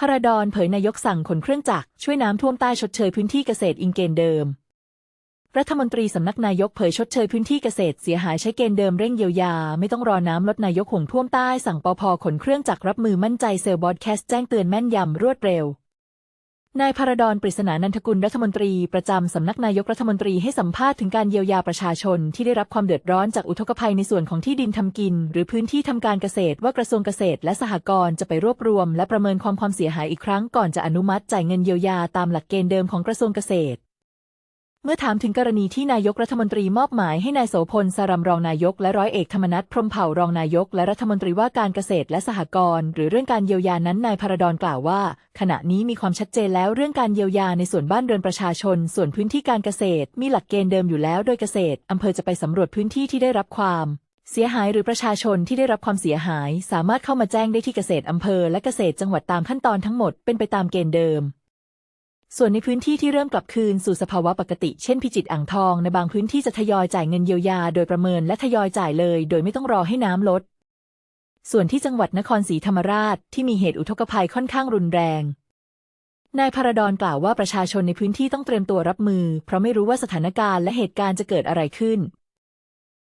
พระดอนเผยนายกสั่งขนเครื่องจักรช่วยน้ำท่วมใต้ชดเชยพื้นที่เกษตรอิงเกณฑ์เดิม รัฐมนตรีสำนักนายกเผยชดเชยพื้นที่เกษตรเสียหายใช้เกณฑ์เดิมเร่งเยียวยา ไม่ต้องรอน้ำลดนายกห่วงท่วมใต้สั่งปอพขนเครื่องจักรรับมือมั่นใจเซลล์บอดแคสต์แจ้งเตือนแม่นยำรวดเร็ว นายพระดอนปริศนานันทกุลรัฐมนตรีประจำสำนักนายกรัฐมนตรีให้สัมภาษณ์ถึงการเยียวยาประชาชนที่ได้รับความเดือดร้อนจากอุทกภัยในส่วนของที่ดินทำกิน หรือพื้นที่ทำการเกษตรว่ากระทรวงเกษตร และสหกรณ์จะไปรวบรวม และประเมินความความเสียหายอีกครั้งก่อนจะอนุมัติจ่ายเงินเยียวยาตามหลักเกณฑ์เดิมของกระทรวงเกษตร เมื่อถามถึงกรณีที่นายกรัฐมนตรีมอบหมายให้นายโสพลสารำรองนายกและร้อยเอกธรรมนัฐพรมเผ่ารองนายก และรัฐมนตรีว่าการเกษตรและสหกรณ์หรือเรื่องการเยียวยานั้นนายพระดอนกล่าวว่า ขณะนี้มีความชัดเจนแล้วเรื่องการเยียวยาในส่วนบ้านเรือนประชาชน ส่วนพื้นที่การเกษตร มีหลักเกณฑ์เดิมอยู่แล้วโดยเกษตรอำเภอจะไปสำรวจพื้นที่ที่ได้รับความเสียหายหรือประชาชนที่ได้รับความเสียหาย สามารถเข้ามาแจ้งได้ที่เกษตรอำเภอและเกษตรจังหวัดตามขั้นตอนทั้งหมดเป็นไปตามเกณฑ์เดิม ส่วนในพื้นที่ที่เริ่มกลับคืนสู่สภาวะปกติ เช่นพิจิตอ่างทองในบางพื้นที่จะทยอยจ่ายเงินเยียวยา โดยประเมินและทยอยจ่ายเลย โดยไม่ต้องรอให้น้ำลด ส่วนที่จังหวัดนครศรีธรรมราชที่มีเหตุอุทกภัยค่อนข้างรุนแรง นายพระดอนกล่าวว่าประชาชนในพื้นที่ต้องเตรียมตัวรับมือ เพราะไม่รู้ว่าสถานการณ์และเหตุการณ์จะเกิดอะไรขึ้น